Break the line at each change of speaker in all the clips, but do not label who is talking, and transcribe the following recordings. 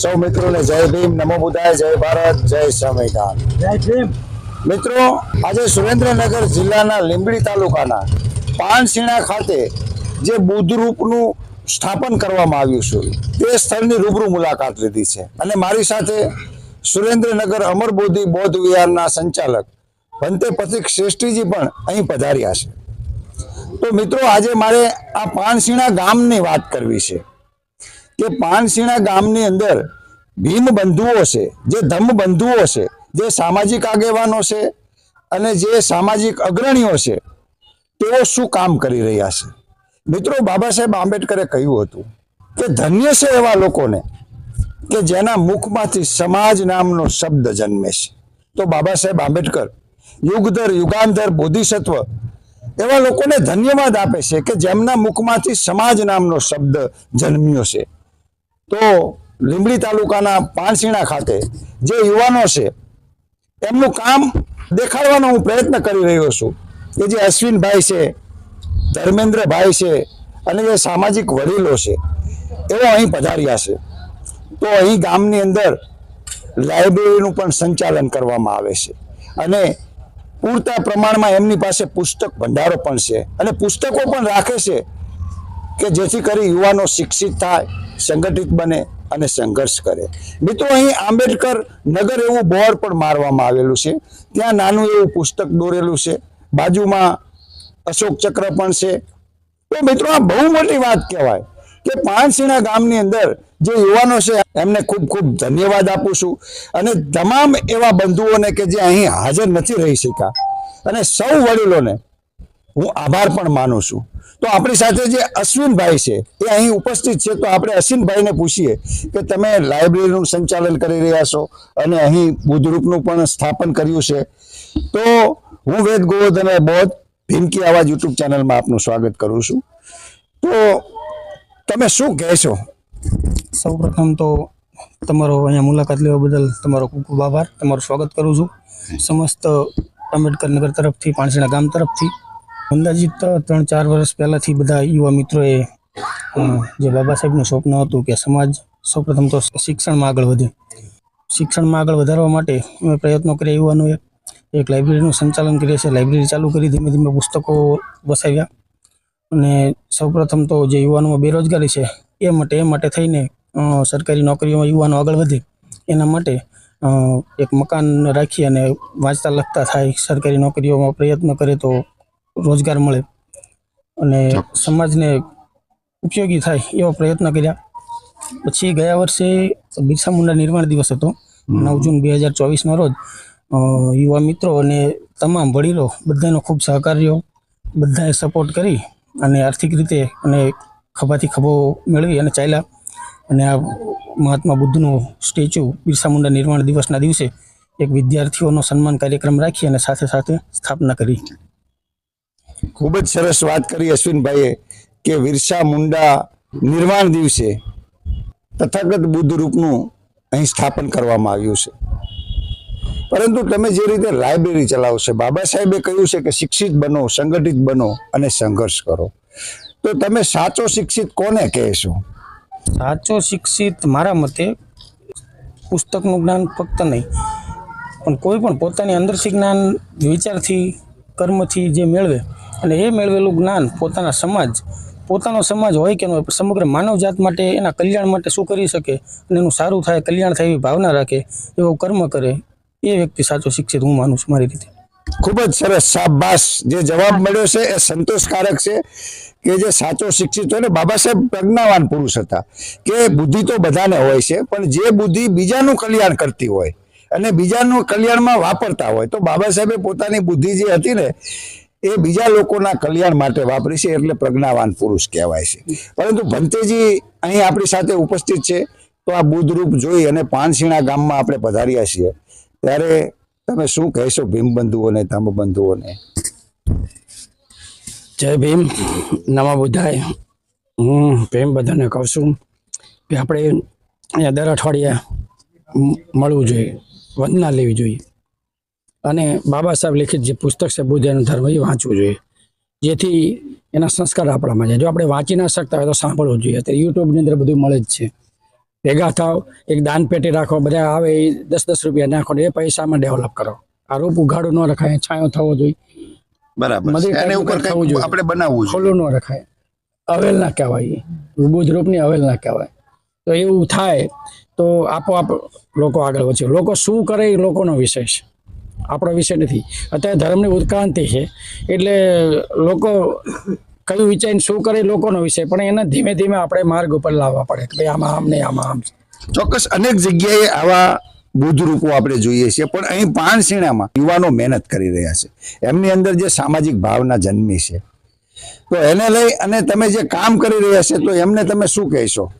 સૌ મિત્રોને જય ભીમ નમો બુદ્ધાય જય ભારત જય સંવિધાન મિત્રો આજે સુરેન્દ્રનગર જિલ્લાના લીંબડી તાલુકાના પાનસીણા ખાતે જે બુદ્ધરૂપનું સ્થાપન કરવામાં આવ્યું છે તે સ્થળની રૂબરૂ મુલાકાત લીધી છે. અને મારી સાથે સુરેન્દ્રનગર અમરબોધી બૌદ્ધ વિહારના સંચાલક ભંતે પથિક શ્રેષ્ઠીજી પણ અહીં પધાર્યા છે. તો મિત્રો આજે મારે આ પાનસીણા ગામની વાત કરવી છે. કે પાનસીણા ગામની અંદર ભીમ બંધુઓ છે, જે ધમ બંધુઓ છે, જે સામાજિક આગેવાનો છે અને જે સામાજિક અગ્રણીઓ છે, તેઓ શું કામ કરી રહ્યા છે? મિત્રો, બાબા સાહેબ આંબેડકરે કહ્યું હતું કે ધન્ય છે એવા લોકોને કે જેના મુખમાંથી સમાજ નામનો શબ્દ જન્મે છે. તો બાબા સાહેબ આંબેડકર યુગધર, યુગાંધર, બોધિસત્વ એવા લોકોને ધન્યવાદ આપે છે કે જેમના મુખમાંથી સમાજ નામનો શબ્દ જન્મ્યો છે. તો લીંબડી તાલુકાના પાનસીણા ખાતે જે યુવાનો છે, એમનું કામ દેખાડવાનો હું પ્રયત્ન કરી રહ્યો છું કે જે અશ્વિનભાઈ છે, ધર્મેન્દ્રભાઈ છે અને જે સામાજિક વડીલો છે એવો અહીં પધાર્યા છે. તો અહીં ગામની અંદર લાઇબ્રેરીનું પણ સંચાલન કરવામાં આવે છે અને પૂરતા પ્રમાણમાં એમની પાસે પુસ્તક ભંડારો પણ છે અને પુસ્તકો પણ રાખે છે કે જેથી કરી યુવાનો શિક્ષિત થાય સંગઠિત બને અને સંઘર્ષ કરે. મિત્રો, અહીં આંબેડકર નગર એવું બોર્ડ પણ મારવામાં આવેલું છે. ત્યાં નાનું એવું પુસ્તક દોરેલું છે. બાજુમાં અશોક ચક્ર પણ છે. તો મિત્રો, આ બહુ મોટી વાત કહેવાય કે પાનસીણા ગામની અંદર જે યુવાનો છે, એમને ખૂબ ખૂબ ધન્યવાદ આપું છું. અને તમામ એવા બંધુઓને કે જે અહીં હાજર નથી રહી શક્યા. અને સૌ વડીલોને હું આભાર પણ માનું છું. તો આપણી સાથે જે અશ્વિનભાઈ છે એ અહીં ઉપસ્થિત છે તો આપણે અશ્વિનભાઈને પૂછીએ કે તમે લાઇબ્રેરીનું સંચાલન કરી રહ્યા છો અને અહીં બુદ્ધરૂપનું પણ સ્થાપન કર્યું છે. તો હું વેદ ગોવર્ધન બોધ ભીમકી આવાજ યુટ્યુબ ચેનલમાં આપનું સ્વાગત કરું છું. તો તમે શું કહેશો
સૌપ્રથમ તો તમારો અહીંયા મુલાકાત લેવા બદલ તમારો ખૂબ ખૂબ આભાર. તમારું સ્વાગત કરું છું. સમસ્ત આંબેડકર નગર તરફથી પાણસીણા ગામ તરફથી. અંદાજિત ત્રણ ચાર વર્ષ પહેલાંથી બધા યુવા મિત્રોએ જે બાબા સાહેબનું સ્વપ્ન હતું કે સમાજ સૌપ્રથમ તો શિક્ષણમાં આગળ વધે. શિક્ષણમાં આગળ વધારવા માટે અમે પ્રયત્નો કર્યા. યુવાનોએ એક લાઇબ્રેરીનું સંચાલન કરીએ છીએ લાઇબ્રેરી ચાલુ કરી ધીમે ધીમે પુસ્તકો વસાવ્યા. અને સૌપ્રથમ તો જે યુવાનોમાં બેરોજગારી છે, એ માટે એ માટે થઈને સરકારી નોકરીઓમાં યુવાનો આગળ વધે. એના માટે એક મકાન રાખી અને વાંચતા લખતા થાય. સરકારી નોકરીઓમાં પ્રયત્ન કરે તો રોજગાર મળે અને સમાજને ઉપયોગી થાય એવા પ્રયત્ન કર્યા. પછી ગયા વર્ષે બિરસા મુંડા નિર્માણ દિવસ હતો. નવ જૂન બે હજાર ચોવીસના રોજ યુવા મિત્રો અને તમામ વડીલો બધાનો ખૂબ સહકાર રહ્યો. બધાએ સપોર્ટ કરી અને આર્થિક રીતે અને ખભાથી ખભો મેળવી અને ચાલ્યા. અને આ મહાત્મા બુદ્ધનું સ્ટેચ્યુ બિરસા મુંડા નિર્માણ દિવસના દિવસે એક વિદ્યાર્થીઓનો સન્માન કાર્યક્રમ રાખી અને સાથે સાથે સ્થાપના કરી.
ખૂબ જ સરસ વાત કરી અશ્વિનભાઈએ કે વિરસા મુંડા નિર્માણ દિવસે તથાગત બુદ્ધ રૂપનું અહીં સ્થાપન કરવામાં આવ્યું છે. પરંતુ તમે જે રીતે લાઇબ્રેરી ચલાવશે બાબા સાહેબે કહ્યું છે કે શિક્ષિત બનો, સંગઠિત બનો અને સંઘર્ષ કરો. તો તમે સાચો શિક્ષિત કોને કહેશો?
સાચો શિક્ષિત મારા મતે પુસ્તકનું જ્ઞાન ફક્ત નહીં, પણ કોઈ પણ પોતાની અંદરથી જ્ઞાન, વિચારથી, કર્મથી જે મેળવે અને એ મેળવેલું જ્ઞાન પોતાના સમાજ, પોતાનો સમાજ હોય કે સમગ્ર માનવજાત માટે એના કલ્યાણ માટે શું કરી શકે અને એનું સારું થાય, કલ્યાણ થાય એવી ભાવના રાખે, એવો કર્મ કરે, એ વ્યક્તિ સાચો શિક્ષિત હું માનું છું મારી રીતે.
ખૂબ જ સરસ, શાબાશ. જે જવાબ મળ્યો છે એ સંતોષકારક છે કે જે સાચો શિક્ષિત હોય ને, બાબા સાહેબ પ્રજ્ઞાવાન પુરુષ હતા. કે બુદ્ધિ તો બધાને હોય છે, પણ જે બુદ્ધિ બીજાનું કલ્યાણ કરતી હોય અને બીજાનું કલ્યાણમાં વાપરતા હોય, તો બાબા સાહેબે પોતાની બુદ્ધિ જે હતી ને એ બીજા લોકોના કલ્યાણ માટે વાપરી છે એટલે પ્રજ્ઞાવાન પુરુષ કહેવાય છે. પરંતુ ભંતેજી અહીં આપણી સાથે ઉપસ્થિત છે, તો આ બુદ્ધરૂપ જોઈ અને પાનસીણા ગામમાં આપણે પધાર્યા છીએ. ત્યારે તમે શું કહેશો ભીમ બંધુઓને ધમ્મ બંધુઓને?
જય ભીમ. નમા બુદ્ધાય હું ભીમ બધાને કહું છું કે આપણે અહીંયા દર અઠવાડિયે મળવું જોઈએ, વંદના લેવી જોઈએ. અને બાબા સાહેબ લિખિત જે પુસ્તક છે બુદ્ધ એનો ધર્મ એ વાંચવું જોઈએ. જેથી એના સંસ્કાર આપણામાં જાય. જો આપણે વાંચી ના શકતા હોય તો સાંભળવું જોઈએ. અત્યારે યુટ્યુબની અંદર બધું મળે જ છે.
ભેગા થાવ એક દાન પેટી રાખો બધા આવે એ દસ દસ રૂપિયા નાખો ને એ પૈસામાં ડેવલપ કરો. આ રૂપ ઉઘાડું ન રખાય છાંયો થવો જોઈએ.
બરાબર. આપણે બનાવવું
ખોલું ન રખાય. અવેલ ના કહેવાય. બુદ્ધ રૂપની અવેલ ના કહેવાય. તો એવું થાય તો આપોઆપ લોકો આગળ વધશે લોકો શું કરે એ લોકોનો વિષય છે. આપણો વિષય નથી. અત્યારે ધર્મની ઉત્ક્રાંતિ છે. એટલે લોકો કયું વિચારીને શું કરે લોકોનો વિષય પણ એને ધીમે ધીમે આપણે માર્ગ ઉપર લાવવા પડે કે ભાઈ આમાં આમ નહીં આમાં આમ.
ચોક્કસ અનેક જગ્યાએ આવા બુદ્ધ રૂપો આપણે જોઈએ છીએ પણ અહીં પાણસીણામાં યુવાનો મહેનત કરી રહ્યા છે. એમની અંદર જે સામાજિક ભાવના જન્મી છે. તો એને લઈ અને તમે જે કામ કરી રહ્યા છે તો એમને તમે શું કહેશો?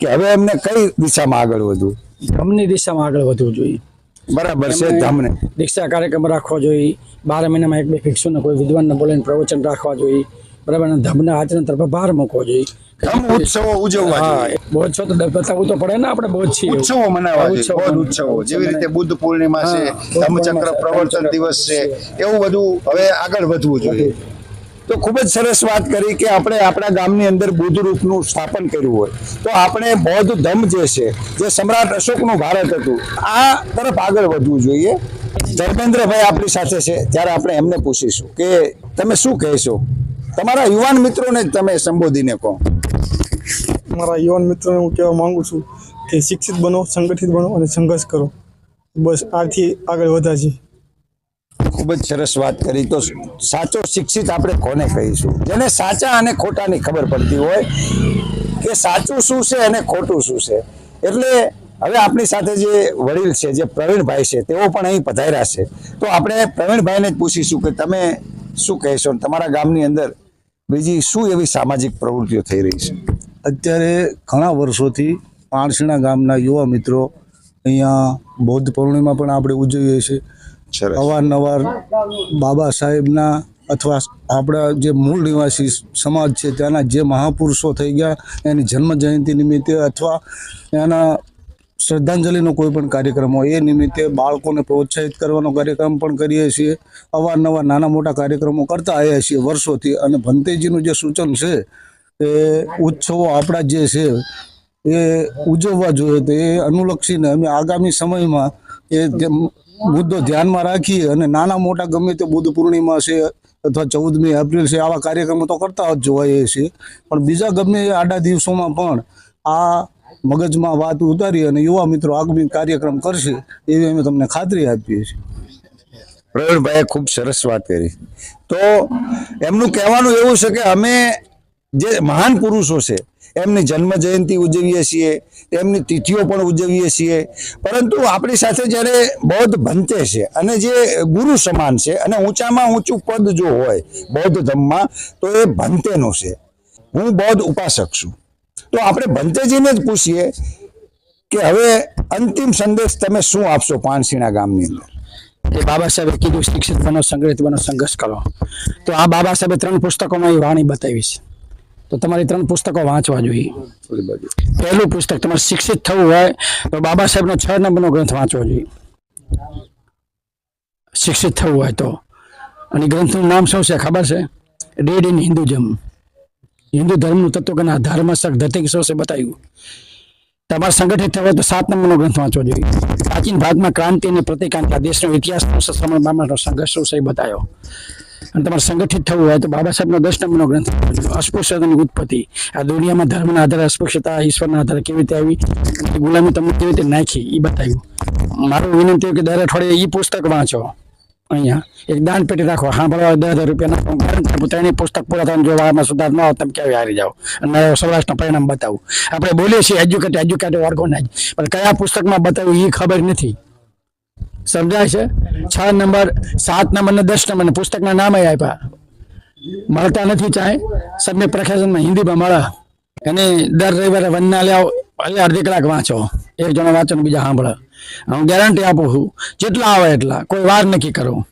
કે હવે એમને કઈ દિશામાં આગળ વધવું?
ધર્મની દિશામાં આગળ વધવું જોઈએ.
બરાબર છે ધામને
દીક્ષા કાર્યક્રમ રાખવો જોઈએ. બાર મહિનામાં એક બે ભિક્ષુને કોઈ વિદ્વાનને બોલાવીને પ્રવચન રાખવા જોઈએ. બરાબર અને ધર્મના આચરણ તરફ ભાર મૂકવો જોઈએ.
ધમ ઉત્સવો ઉજવવા જોઈએ.
બોધ તો બતાવવું તો પડે ને આપણે બોધ છીએ.
ઉત્સવો મનાવવા જોઈએ
ઉત્સવો
ઉત્સવો. જેવી રીતે બુદ્ધ પૂર્ણિમા છે
ધમચક્ર
પ્રવર્તન દિવસ છે એવું બધું હવે આગળ વધવું જોઈએ. તો ખૂબ જ સરસ વાત કરી કે આપણે આપણા ગામની અંદર બુદ્ધ રૂપનું સ્થાપન કર્યું હોય. તો આપણે બૌદ્ધ ધમ જે છે, જે સમ્રાટ અશોકનું ભારત હતું, આ તરફ આગળ વધવું જોઈએ. ધર્મેન્દ્રભાઈ આપણી સાથે છે, ત્યારે આપણે એમને પૂછીશું કે તમે શું કહેશો? તમારા યુવાન મિત્રોને જ તમે સંબોધીને કહો.
મારા યુવાન મિત્રોને હું કહેવા માંગુ છું કે શિક્ષિત બનો, સંગઠિત બનો અને સંઘર્ષ કરો. બસ આથી આગળ વધ્યા છે
ખૂબ જ સરસ વાત કરી. તો સાચો શિક્ષિત આપણે કોને કહીશું? જેને સાચા અને ખોટાની ખબર પડતી હોય કે સાચું શું છે અને ખોટું શું છે. એટલે હવે આપણી સાથે જે વડીલ છે, જે પ્રવીણભાઈ છે, તેઓ પણ અહીં પધાર્યા છે. તો આપણે પ્રવીણભાઈને જ પૂછીશું કે તમે શું કહેશો તમારા ગામની અંદર બીજી શું એવી સામાજિક પ્રવૃત્તિઓ થઈ રહી છે?
અત્યારે ઘણા વર્ષોથી પાણસીણા ગામના યુવા મિત્રો અહીંયા બૌદ્ધ પૌર્ણિમા પણ આપણે ઉજવીએ છીએ. અવારનવાર બાબા સાહેબના અથવા આપણા જે મૂળ નિવાસી સમાજ છે, ત્યાંના જે મહાપુરુષો થઈ ગયા, એની જન્મ જયંતિ નિમિત્તે અથવા એના શ્રદ્ધાંજલિનો કોઈ પણ કાર્યક્રમ હોય, એ નિમિત્તે બાળકોને પ્રોત્સાહિત કરવાનો કાર્યક્રમ પણ કરીએ છીએ. અવારનવાર નાના મોટા કાર્યક્રમો કરતા આવ્યા છીએ વર્ષોથી. અને ભંતેજીનું જે સૂચન છે, એ ઉત્સવો આપણા જે છે, એ ઉજવવા જોઈએ. તો એ અનુલક્ષીને અમે આગામી સમયમાં એ મુદ્દો ધ્યાનમાં રાખી અને નાના મોટા ગમે તે બુદ્ધ પૂર્ણિમા છે અથવા ચૌદમી એપ્રિલ છે, આવા કાર્યક્રમો તો કરતા જ જોવાઈએ છીએ. પણ બીજા ગમે આડા દિવસોમાં પણ આ મગજમાં વાત ઉતારી અને યુવા મિત્રો આગમી કાર્યક્રમ કરશે, એવી અમે તમને ખાતરી આપીએ છીએ.
પ્રવીણભાઈએ ખૂબ સરસ વાત કરી. તો એમનું કહેવાનું એવું છે કે અમે જે મહાન પુરુષો છે એમની જન્મ જયંતિ ઉજવીએ છીએ એમની તિથિઓ પણ ઉજવીએ છીએ. પરંતુ આપણી સાથે જ્યારે બૌદ્ધ ભંતે છે અને જે ગુરુ સમાન છે અને ઊંચામાં ઊંચું પદ જો હોય બૌદ્ધ ધર્મમાં તો એ ભંતેનું છે. હું બૌદ્ધ ઉપાસક છું. તો આપણે ભંતેજીને જ પૂછીએ કે હવે અંતિમ સંદેશ તમે શું આપશો પાનસીણા ગામની અંદર?
જે બાબા સાહેબે કીધું, શિક્ષિત બનો, સંગ્રહિત બનો, સંઘર્ષ કરો. તો આ બાબા સાહેબે ત્રણ પુસ્તકોમાં એ વાણી બતાવી છે. તો તમારી ત્રણ પુસ્તકો વાંચવા જોઈએ. પહેલું પુસ્તક તમારે શિક્ષિત થવું હોય તો બાબા સાહેબનો છ નંબરનો ગ્રંથ વાંચવો જોઈએ. શિક્ષિત થવું હોય તો. અને ગ્રંથનું નામ શું છે ખબર છે? ડેડ ઇન હિન્દુઝમ હિન્દુ ધર્મનું તત્વજ્ઞાન ધર્મ શક ધતિક શું છે બતાવ્યું? તમારે સંગઠિત થવું હોય તો સાત નંબરનો ગ્રંથ વાંચવો જોઈએ. પ્રાચીન ભારતમાં ક્રાંતિ અને પ્રતિક્રાંતિ આ દેશનો ઇતિહાસ શું છે સમયમાં સંઘર્ષ શું છે બતાવ્યો. અને તમારે સંગઠિત થવું હોય તો બાબા સાહેબનો દસ નંબરનો ગ્રંથ અસ્પૃશ્યતાની ઉત્પત્તિ. આ દુનિયામાં ધર્મના આધારે અસ્પૃશ્યતા, ઈશ્વરના આધારે કેવી રીતે આવી ગુલામી તમને કેવી રીતે નાખી એ બતાવ્યું. મારું વિનંતી કે દર અઠવાડિયે એ પુસ્તક વાંચો. અહીંયા એક દાન પેટી રાખો. સાંભળવા દસ હજાર રૂપિયાના ત્રણેય પુસ્તક પૂરા થવાનું જો વારમાં સુધાર ન આવે, તમે ક્યાંય હારી જાઓ. અને સૌરાષ્ટ્રના પરિણામ બતાવું. આપણે બોલીએ છીએ એજ્યુકેટ એજ્યુકેટ ઓર્ગોનાઇઝ પણ કયા પુસ્તકમાં બતાવ્યું એ ખબર નથી. સમજાય છે? છ નંબર, સાત નંબર ને દસ નંબર. પુસ્તકના નામ આપ્યા. મળતા નથી ચાહે સબને પ્રકાશનમાં હિન્દીમાં મળે. અને દર રવિવારે વનના લ્યાવ એટલે અડધી કલાક વાંચો. એક જણો વાંચો બીજા સાંભળે. હું ગેરંટી આપું છું, જેટલા આવે એટલા. કોઈ વાર નક્કી કરો.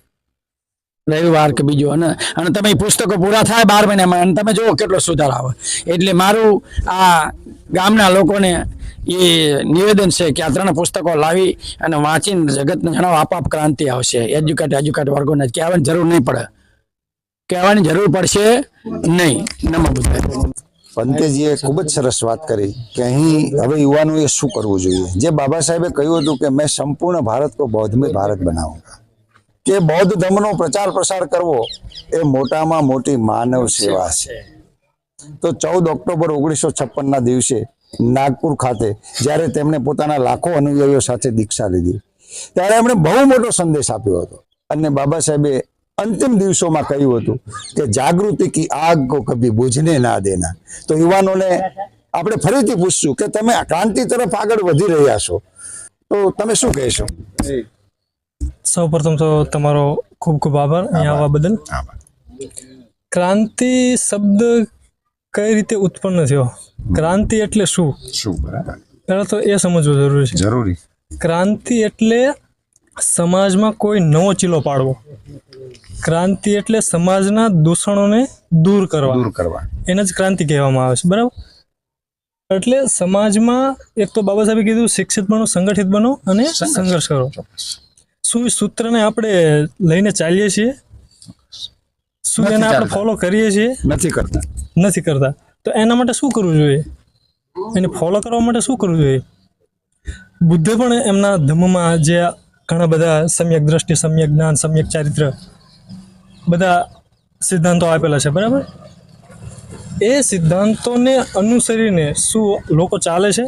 રવિવાર કે બીજો. અને અને તમે પુસ્તકો પૂરા થાય બાર મહિનામાં અને તમે જુઓ કેટલો સુધાર આવે. એટલે મારું આ ગામના લોકોને એ નિવેદન છે કે આ ત્રણ પુસ્તકો લાવી અને વાંચીને જગતને જણાવો, આપઆપ ક્રાંતિ આવશે. એજ્યુકેટ એજ્યુકેટ વર્ગોને. કહેવાની જરૂર નહીં પડે. કહેવાની જરૂર પડશે નહીં. નમો બુદ્ધાય.
પંતેજીએ ખૂબ જ સરસ વાત કરી કે અહીં હવે યુવાનોએ શું કરવું જોઈએ? જે બાબા સાહેબે કહ્યું હતું કે, મેં સંપૂર્ણ ભારત કો બૌદ્ધમય ભારત બનાવું કે બૌદ્ધ ધર્મનો પ્રચાર પ્રસાર કરવો એ મોટામાં મોટી માનવ સેવા છે. તો ચૌદ ઓક્ટોબર ઓગણીસો છપ્પનના દિવસે નાગપુર ખાતે જ્યારે તેમણે પોતાના લાખો અનુયાયીઓ સાથે દીક્ષા લીધી ત્યારે એમણે બહુ મોટો સંદેશ આપ્યો હતો. અને બાબા સાહેબે અંતિમ દિવસોમાં કહ્યું હતું કે જાગૃતિ કી આગ કો કભી બુઝને ના દેના. તો યુવાનોને આપણે ફરીથી પૂછશું કે તમે ક્રાંતિ તરફ આગળ વધી રહ્યા છો. તો તમે શું કહેશો?
સૌ પ્રથમ તો તમારો ખૂબ ખૂબ આભાર અહીંયા આવવા બદલ ક્રાંતિ શબ્દ કઈ રીતે ઉત્પન્ન થયો? ક્રાંતિ એટલે શું?
શું બરાબર.
પહેલાં તો એ સમજવું જરૂરી છે.
જરૂરી.
ક્રાંતિ એટલે સમાજમાં કોઈ નવો ચીલો પાડવો. ક્રાંતિ એટલે સમાજના દૂષણોને દૂર કરવા.
દૂર કરવા.
એને જ ક્રાંતિ કહેવામાં આવે છે. બરાબર? એટલે સમાજમાં એક તો બાબા સાહેબે કીધું શિક્ષિત બનો સંગઠિત બનો અને સંઘર્ષ કરો. શું સૂત્રને આપણે લઈને ચાલીએ છીએ. શું એને આપણે ફોલો કરીએ છીએ.
નથી કરતા.
નથી કરતા. તો એના માટે શું કરવું જોઈએ? એને ફોલો કરવા માટે શું કરવું જોઈએ? બુદ્ધે પણ એમના ધર્મમાં જે ઘણા બધા સમ્યક દ્રષ્ટિ સમ્યક જ્ઞાન સમ્યક ચારિત્ર બધા સિદ્ધાંતો આપેલા છે બરાબર? એ સિદ્ધાંતોને અનુસરીને શું લોકો ચાલે છે?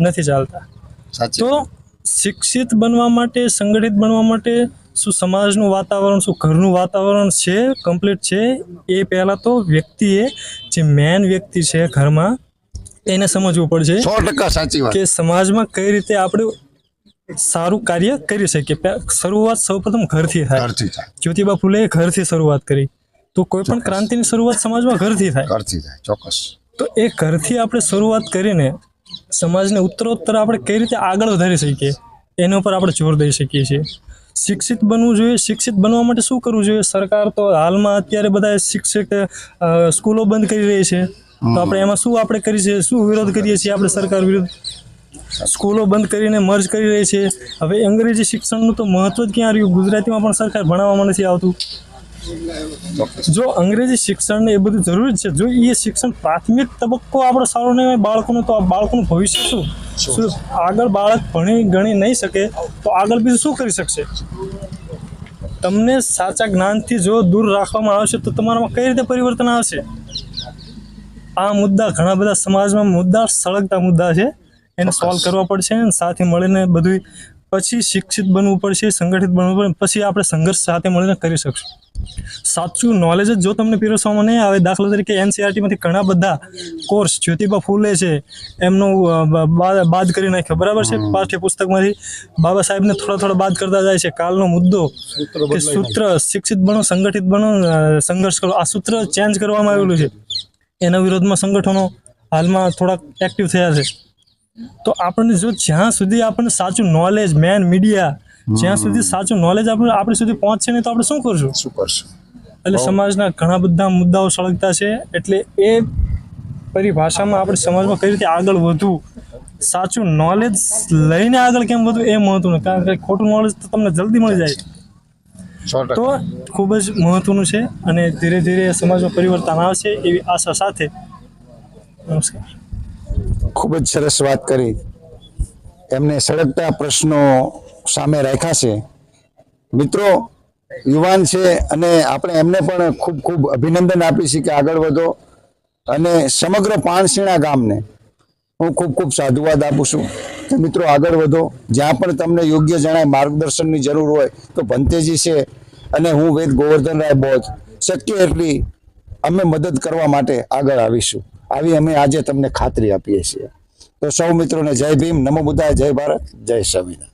નથી ચાલતા. તો શિક્ષિત બનવા માટે સંગઠિત બનવા માટે શું સમાજનું વાતાવરણ શું ઘરનું વાતાવરણ છે કમ્પ્લીટ છે? એ પહેલાં તો વ્યક્તિએ જે મેન વ્યક્તિ છે ઘરમાં એને સમજવું પડશે
સો ટકા સાચી વાત.
કે સમાજમાં કઈ રીતે આપણે સારું કાર્ય કરી શકીએ. શરૂઆત સૌપ્રથમ ઘરથી થાય. જ્યોતિબા ફૂલે ઘરથી શરૂઆત કરી. તો કોઈ પણ ક્રાંતિની શરૂઆત સમાજમાં ઘરથી થાય.
ઘરથી થાય ચોક્કસ.
તો એ ઘરથી આપણે શરૂઆત કરીને સમાજને ઉત્તરોત્તર આપણે કઈ રીતે આગળ વધારી શકીએ એના ઉપર આપણે જોર દઈ શકીએ છીએ. શિક્ષિત બનવું જોઈએ શિક્ષિત બનવા માટે શું કરવું જોઈએ? સરકાર તો હાલમાં અત્યારે બધા શિક્ષક સ્કૂલો બંધ કરી રહી છે. તો આપણે એમાં શું આપણે કરી છે? શું વિરોધ કરીએ છીએ આપણે સરકાર વિરુદ્ધ? સ્કૂલો બંધ કરીને મર્જ કરી રહી છે. હવે અંગ્રેજી શિક્ષણનું તો મહત્વ જ ક્યાં રહ્યું? ગુજરાતીમાં પણ સરકાર ભણાવવામાં નથી આવતું. જો અંગ્રેજી શિક્ષણ ને એ બધું જરૂરી છે જો એ શિક્ષણ પ્રાથમિક તબક્કો આપણો સારો નહીં હોય બાળકોનું તો આ બાળકોનું ભવિષ્ય શું? શું? આગળ બાળક ભણી ગણી નહીં શકે તો આગળ બીજું શું કરી શકશે? તમને સાચા જ્ઞાનથી જો દૂર રાખવામાં આવશે તો તમારામાં કઈ રીતે પરિવર્તન આવશે? આ મુદ્દા ઘણા બધા સમાજમાં મુદ્દા સળગતા મુદ્દા છે. એને સોલ્વ કરવા પડશે અને સાથે મળીને બધું પછી શિક્ષિત બનવું પડશે સંગઠિત બનવું પડે પછી આપણે સંઘર્ષ સાથે મળીને કરી શકશું. સાચું નોલેજ જ જો તમને પીરસવામાં નહીં આવે દાખલા તરીકે એનસીઆરટીમાંથી ઘણા બધા કોર્સ જ્યોતિબા ફૂલે છે એમનું બાદ કરી નાખ્યો. બરાબર છે? પાઠ્યપુસ્તકમાંથી બાબા સાહેબને થોડા થોડા બાદ કરતા જાય છે. કાલનો મુદ્દો કે સૂત્ર શિક્ષિત બનો સંગઠિત બનો સંઘર્ષ કરો. આ સૂત્ર ચેન્જ કરવામાં આવેલું છે. એના વિરોધમાં સંગઠનો હાલમાં થોડાક એક્ટિવ થયા છે. તો આપણને જો જ્યાં સુધી આપણને સાચું નોલેજ મેન મીડિયા જ્યાં સુધી સાચું નોલેજ આપણે આપણી સુધી પહોંચશે નહીં તો આપણે શું કરશું?
શું કરશું?
એટલે સમાજના ઘણા બધા મુદ્દાઓ સળગતા છે. એટલે એ પરિભાષામાં આપણે સમાજમાં કઈ રીતે આગળ વધવું? સાચું નોલેજ લઈને આગળ કેમ વધવું એ મહત્વનું કારણ કે ખોટું નોલેજ તો તમને જલ્દી મળી જાય. તો ખૂબ જ મહત્વનું છે અને ધીરે ધીરે સમાજમાં પરિવર્તન આવશે એવી આશા સાથે. નમસ્કાર.
ખૂબ જ સરસ વાત કરી. એમને સળગતા પ્રશ્નો સામે રાખ્યા છે. મિત્રો, યુવાન છે અને આપણે એમને પણ ખૂબ ખૂબ અભિનંદન આપીશું કે આગળ વધો અને સમગ્ર પાણસીણા ગામને હું ખૂબ ખૂબ સાધુવાદ આપું છું કે મિત્રો આગળ વધો. જ્યાં પણ તમને યોગ્ય જણાય માર્ગદર્શનની જરૂર હોય તો ભંતેજી છે અને હું વેદ ગોવર્ધનરાય બોધ શક્ય એટલી અમે મદદ કરવા માટે આગળ આવીશું. આવી અમે આજે તમને ખાતરી આપીએ છીએ. તો સૌ મિત્રોને જય ભીમ. નમો બુદ્ધાય, જય ભારત, જય સંવિધાન